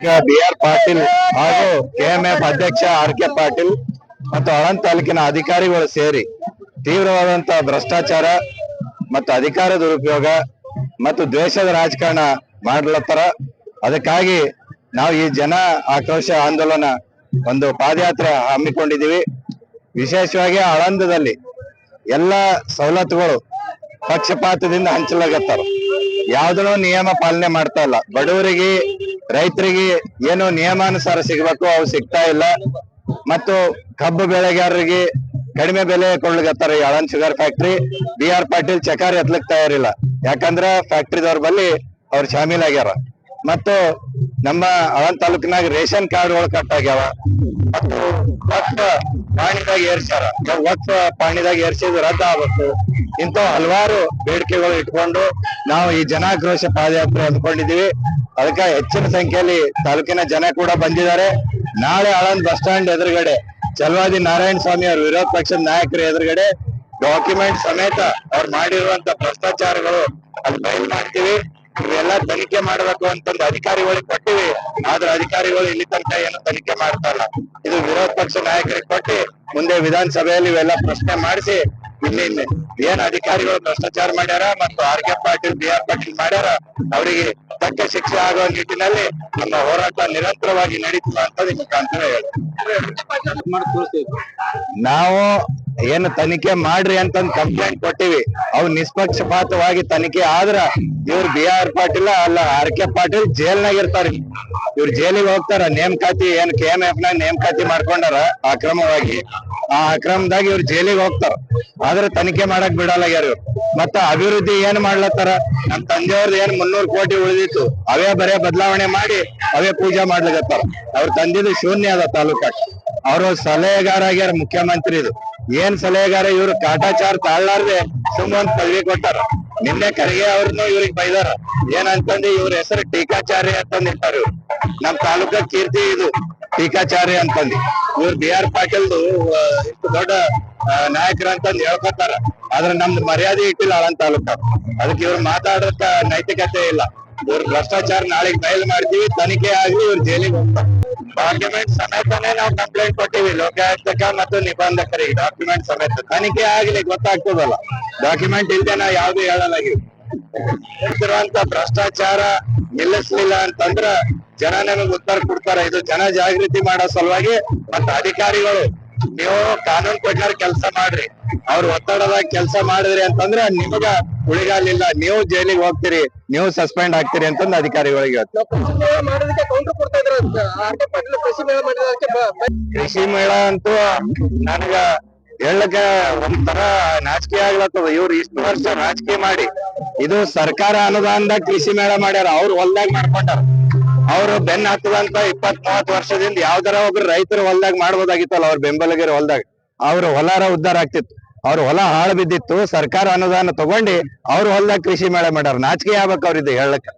B R Patil ಹಾಗೂ KMF ಅಧ್ಯಕ್ಷ R K Patil ಮತ್ತು ಆಳಂದ್ ತಾಲೂಕಿನ ಅಧಿಕಾರಿಗಳು ಸೇರಿ ತೀವ್ರವಾದಂತಹ ಭ್ರಷ್ಟಾಚಾರ ಮತ್ತು ಅಧಿಕಾರ ದುರುಪಯೋಗ ಮತ್ತು ದ್ವೇಷದ ರಾಜಕಾರಣ ಮಾಡ್ಲತ್ತಾರ. ಅದಕ್ಕಾಗಿ ನಾವು ಈ ಜನ ಆಕ್ರೋಶ ಆಂದೋಲನ ಒಂದು ಪಾದಯಾತ್ರೆ ಹಮ್ಮಿಕೊಂಡಿದ್ದೀವಿ. ವಿಶೇಷವಾಗಿ ಆಳಂದದಲ್ಲಿ ಎಲ್ಲ ಸವಲತ್ತುಗಳು ಪಕ್ಷಪಾತದಿಂದ ಹಂಚಲಾಗತ್ತಾರ ಯಾವ್ದನ್ನು ನಿಯಮ ಪಾಲನೆ ಮಾಡ್ತಾ ಇಲ್ಲ. ಬಡವರಿಗೆ, ರೈತರಿಗೆ ಏನು ನಿಯಮಾನುಸಾರ ಸಿಗ್ಬೇಕು, ಅವು ಸಿಗ್ತಾ ಇಲ್ಲ. ಮತ್ತು ಕಬ್ಬು ಬೆಳೆಗಾರರಿಗೆ ಕಡಿಮೆ ಬೆಲೆ ಕೊಡ್ಲಿಕತ್ತಾರ Aland sugar factory B R Patil ಚಕಾರ ಎತ್ಲಕ್ ತಯಾರಿಲ್ಲ ಯಾಕಂದ್ರ ಫ್ಯಾಕ್ಟ್ರಿದವ್ರ ಬಲ್ಲಿ ಅವ್ರು ಶಾಮೀಲಾಗ್ಯಾರ ಮತ್ತು ನಮ್ಮ ಅವನ್ ತಾಲೂಕಿನಾಗ ರೇಷನ್ ಕಾರ್ಡ್ ಕಟ್ ಆಗ್ಯಾವ ಮತ್ತು ಪಾಣಿದಾಗ ಏರ್ಸ್ಯಾರ. ವಕ್ಫ ಪಾಣಿದಾಗ ಏರ್ಸಿದ್ ರದ್ದು ಆಗ್ಬೇಕು ಇಂತ ಹಲವಾರು ಬೇಡಿಕೆಗಳು ಇಟ್ಕೊಂಡು ನಾವು ಈ ಜನಾಕ್ರೋಶ ಪಾದಯಾತ್ರೆ ಅಂದ್ಕೊಂಡಿದೀವಿ ಅದಕ್ಕೆ ಹೆಚ್ಚಿನ ಸಂಖ್ಯೆಯಲ್ಲಿ ತಾಲೂಕಿನ ಜನ ಕೂಡ ಬಂದಿದ್ದಾರೆ. ನಾಳೆ ಆಳಂದ್ ಬಸ್ ಸ್ಟ್ಯಾಂಡ್ ಎದುರುಗಡೆ ಚಲವಾದಿ ನಾರಾಯಣ ಸ್ವಾಮಿ ಅವರು ವಿರೋಧ ಪಕ್ಷದ ನಾಯಕರ ಎದುರುಗಡೆ ಡಾಕ್ಯುಮೆಂಟ್ ಸಮೇತ ಅವ್ರು ಮಾಡಿರುವಂತ ಭ್ರಷ್ಟಾಚಾರಗಳು ಅಲ್ಲಿ ಬಯಲು ಮಾಡ್ತೀವಿ. ಇವೆಲ್ಲ ತನಿಖೆ ಮಾಡ್ಬೇಕು ಅಂತಂದು ಅಧಿಕಾರಿಗಳಿಗೆ ಕೊಟ್ಟಿವಿ. ಆದ್ರೆ ಅಧಿಕಾರಿಗಳು ಇಲ್ಲಿ ತನಕ ಏನು ತನಿಖೆ ಮಾಡ್ತಾ ಇಲ್ಲ. ಇದು ವಿರೋಧ ಪಕ್ಷ ನಾಯಕರಿಗೆ ಕೊಟ್ಟು ಮುಂದೆ ವಿಧಾನಸಭೆಯಲ್ಲಿ ಇವೆಲ್ಲ ಪ್ರಶ್ನೆ ಮಾಡಿಸಿ ಇಲ್ಲಿ ಏನ್ ಅಧಿಕಾರಿಗಳು ಭ್ರಷ್ಟಾಚಾರ ಮಾಡ್ಯಾರ ಮತ್ತು R K Patil B R Patil ಮಾಡ್ಯಾರ ಅವರಿಗೆ ತಕ್ಕ ಶಿಕ್ಷೆ ಆಗುವ ನಿಟ್ಟಿನಲ್ಲಿ ನಮ್ಮ ಹೋರಾಟ ನಿರಂತರವಾಗಿ ನಡೀತಾ ಅಂತ ನಿಮ್ಗೆ ಮುಖಾಂತರ ಹೇಳಿ. ನಾವು ಏನು ತನಿಖೆ ಮಾಡ್ರಿ ಅಂತಂದ್ ಕಂಪ್ಲೇಂಟ್ ಕೊಟ್ಟಿವಿ. ಅವ್ ನಿಷ್ಪಕ್ಷಪಾತವಾಗಿ ತನಿಖೆ ಆದ್ರ ಇವ್ರು ಬಿ ಆರ್ ಪಾಟೀಲ್ ಅಲ್ಲ ಆರ್ ಕೆ ಪಾಟೀಲ್ ಜೈಲ್ನಾಗ ಇರ್ತಾರ. ಇವ್ರು ಜೈಲಿಗೆ ಹೋಗ್ತಾರ ನೇಮಕಾತಿ ಏನ್ ಕೆ ಎಂ ಎಫ್ ನಾಗ ನೇಮಕಾತಿ ಮಾಡ್ಕೊಂಡಾರ ಅಕ್ರಮವಾಗಿ. ಆ ಅಕ್ರಮದಾಗ ಇವ್ರು ಜೈಲಿಗೆ ಹೋಗ್ತಾರ. ಆದ್ರೆ ತನಿಖೆ ಮಾಡಕ್ ಬಿಡಲ್ಲ ಇವ್ರು ಮತ್ತ ಅಭಿವೃದ್ಧಿ ಏನ್ ಮಾಡ್ಲತ್ತಾರ? ನಮ್ ತಂದೆಯವ್ರದ್ದು ಏನ್ ಮುನ್ನೂರ್ ಕೋಟಿ ಉಳಿದಿತ್ತು, ಅವೇ ಬರೇ ಬದಲಾವಣೆ ಮಾಡಿ ಅವೇ ಪೂಜಾ ಮಾಡ್ಲಿಕತ್ತಾರ. ಅವ್ರ ತಂದಿದ್ದು ಶೂನ್ಯ ಅದ ತಾಲೂಕ ಅವರು ಸಲಹೆಗಾರ ಆಗ್ಯಾರ ಮುಖ್ಯಮಂತ್ರಿ ಇದು ಏನ್ ಸಲಹೆಗಾರ ಇವ್ರು ಕಾಟಾಚಾರ ತಾಳ್ಲಾರ್ದೆ ಸುಮ್ಮ ಒಂದ್ ಪದವಿ ಕೊಟ್ಟಾರ? ನಿನ್ನೆ ಕರಿಗೆ ಅವ್ರನ್ನು ಇವ್ರಿಗೆ ಬೈದಾರ. ಏನಂತಂದ್ರೆ ಇವ್ರ ಹೆಸರು ಟೀಕಾಚಾರ್ಯ ಅಂತಂದಿರ್ತಾರ ಇವ್ರು. ನಮ್ ತಾಲೂಕ ಕೀರ್ತಿ ಇದು, ಟೀಕಾಚಾರ್ಯ ಅಂತಂದಿ. ಇವ್ರು ಬಿ ಆರ್ ಪಾಟೀಲ್ದು ಇಷ್ಟು ದೊಡ್ಡ ನಾಯಕರು ಅಂತಂದ್ ಹೇಳ್ಕೊತಾರ ಆದ್ರೆ ನಮ್ದು ಮರ್ಯಾದೆ ಇಟ್ಟಿಲ್ಲ ಅಳನ್ ತಾಲೂಕ. ಅದಕ್ಕೆ ಇವ್ರು ಮಾತಾಡೋಕ ನೈತಿಕತೆ ಇಲ್ಲ. ಇವ್ರ ಭ್ರಷ್ಟಾಚಾರ ನಾಳೆ ಬಯಲು ಮಾಡ್ತೀವಿ, ತನಿಖೆ ಆಗ್ಲಿ ಇವ್ರ ಜೈಲಿಗೆ ಹೋಗ್ತಾರೆ. ಡಾಕ್ಯುಮೆಂಟ್ ಸಮೇತನೇ ನಾವು ಕಂಪ್ಲೇಂಟ್ ಕೊಟ್ಟಿವಿ, ಲೋಕಾಯುಕ್ತಕ ಮತ್ತು ನಿಬಂಧಕರಿಗೆ ಡಾಕ್ಯುಮೆಂಟ್ ಸಮೇತ. ತನಿಖೆ ಆಗ್ಲಿ ಗೊತ್ತಾಗ್ತದಲ್ಲ. ಡಾಕ್ಯುಮೆಂಟ್ ಇಲ್ಲದೆ ನಾವು ಯಾವ್ದು ಹೇಳಲಾಗಿವಿ ಹೇಳ್ತಿರುವಂತ ಭ್ರಷ್ಟಾಚಾರ ನಿಲ್ಲಿಸ್ಲಿಲ್ಲ ಅಂತಂದ್ರ ಜನ ನಮಗ್ ಉತ್ತರ ಕೊಡ್ತಾರ. ಇದು ಜನ ಜಾಗೃತಿ ಮಾಡೋ ಸಲುವಾಗಿ ಮತ್ತ ಅಧಿಕಾರಿಗಳು, ನೀವು ಕಾನೂನು ಕೊಟ್ಟಾರ ಕೆಲಸ ಮಾಡ್ರಿ. ಅವ್ರ ಒತ್ತಡದಾಗ ಕೆಲಸ ಮಾಡಿದ್ರಿ ಅಂತಂದ್ರ ನಿಮಗ ಉಳಿಗಾಲಿಲ್ಲ ನೀವು ಜೈಲಿಗೆ ಹೋಗ್ತೀರಿ ನೀವು ಸಸ್ಪೆಂಡ್ ಆಗ್ತೀರಿ ಅಂತಂದು ಅಧಿಕಾರಿಗಳಿಗೆ ಹೇಳ್ತಾರೆ ಮೇಳ ಕೃಷಿ ಮೇಳ ಅಂತೂ ನನಗ ಹೇಳಕ್ಕೆ ಒಂಥರ ನಾಚಿಕೆ ಆಗ್ಲತ್ತದ. ಇವ್ರು ಇಷ್ಟು ವರ್ಷ ರಾಜಕೀಯ ಮಾಡಿ ಇದು ಸರ್ಕಾರ ಅನುದಾನದಾಗ ಕೃಷಿ ಮೇಳ ಮಾಡ್ಯಾರ. ಅವ್ರು ಹೊಲ್ದಾಗ ಮಾಡ್ಕೊಂಡಾರ. ಅವ್ರು ಬೆನ್ನ ಹತ್ತದಂತ ಇಪ್ಪತ್ ಮೂವತ್ ವರ್ಷದಿಂದ ಯಾವ್ದಾರ ಒಬ್ರು ರೈತರು ಹೊಲ್ದಾಗ ಮಾಡ್ಬೋದಾಗಿತ್ತಲ್ಲ ಅವ್ರ ಬೆಂಬಲಿಗರ ಹೊಲ್ದಾಗ. ಅವ್ರ ಹೊಲಾರ ಉದ್ದಾರ ಆಗ್ತಿತ್ತು. ಅವ್ರ ಹೊಲ ಹಾಳು ಬಿದ್ದಿತ್ತು, ಸರ್ಕಾರ ಅನುದಾನ ತಗೊಂಡಿ ಅವ್ರ ಹೊಲದಾಗ ಕೃಷಿ ಮೇಳ ಮಾಡ್ಯಾರ ನಾಚಿಕೆ ಆಗ್ಬೇಕು ಅವ್ರಿದ್ದು ಹೇಳಕ್